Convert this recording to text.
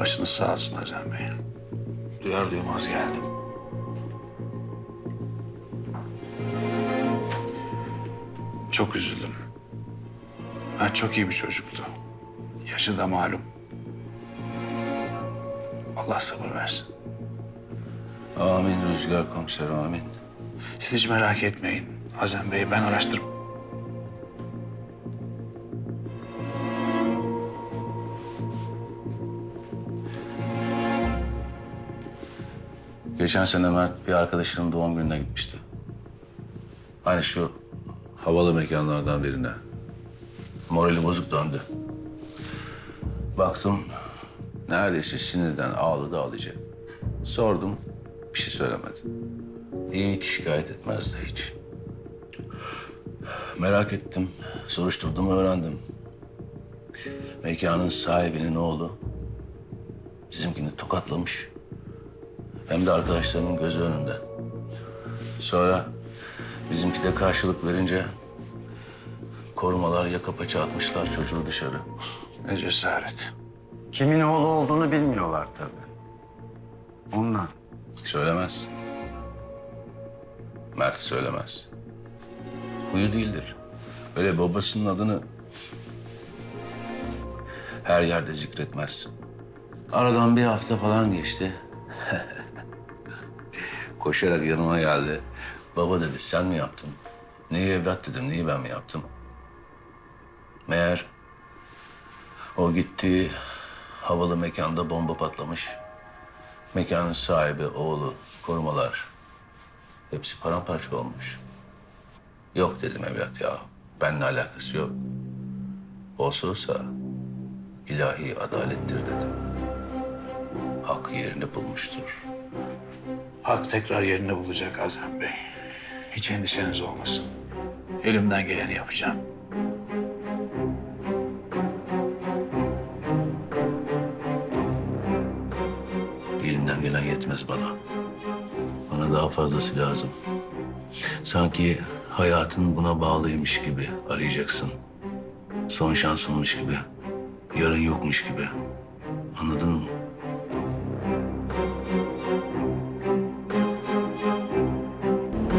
Başınız sağ olsun Azem Bey. Duyar duymaz geldim. Çok üzüldüm. Ben çok iyi bir çocuktu. Yaşı da malum. Allah sabır versin. Amin Rüzgar komiser amin. Siz hiç merak etmeyin. Azem Bey ben araştırıp... Geçen sene Mert bir arkadaşının doğum gününe gitmişti. Hani şu havalı mekanlardan birine. Morali bozuk döndü. Baktım neredeyse sinirden ağladı ağlayacak. Sordum bir şey söylemedi. Hiç şikayet etmezdi hiç. Merak ettim, soruşturdum, öğrendim. Mekanın sahibinin oğlu bizimkini tokatlamış. Hem de arkadaşlarının gözü önünde. Sonra bizimki de karşılık verince korumalar yaka paça atmışlar çocuğu dışarı. Ne cesaret. Kimin oğlu olduğunu bilmiyorlar tabii. Ondan. Söylemez. Mert söylemez. Huyu değildir. Öyle babasının adını her yerde zikretmez. Aradan bir hafta falan geçti. Koşarak yanıma geldi. Baba dedi sen mi yaptın? Neyi evlat dedim, neyi ben mi yaptım? Meğer o gittiği havalı mekanda bomba patlamış. Mekanın sahibi, oğlu, korumalar hepsi paramparça olmuş. Yok dedim evlat ya. Benimle alakası yok. Olsa olsa ilahi adalettir dedim. Hak yerini bulmuştur. Hak tekrar yerini bulacak Azem Bey. Hiç endişeniz olmasın. Elimden geleni yapacağım. Elinden gelen yetmez bana. Bana daha fazlası lazım. Sanki hayatın buna bağlıymış gibi arayacaksın. Son şansınmış gibi. Yarın yokmuş gibi. Anladın mı?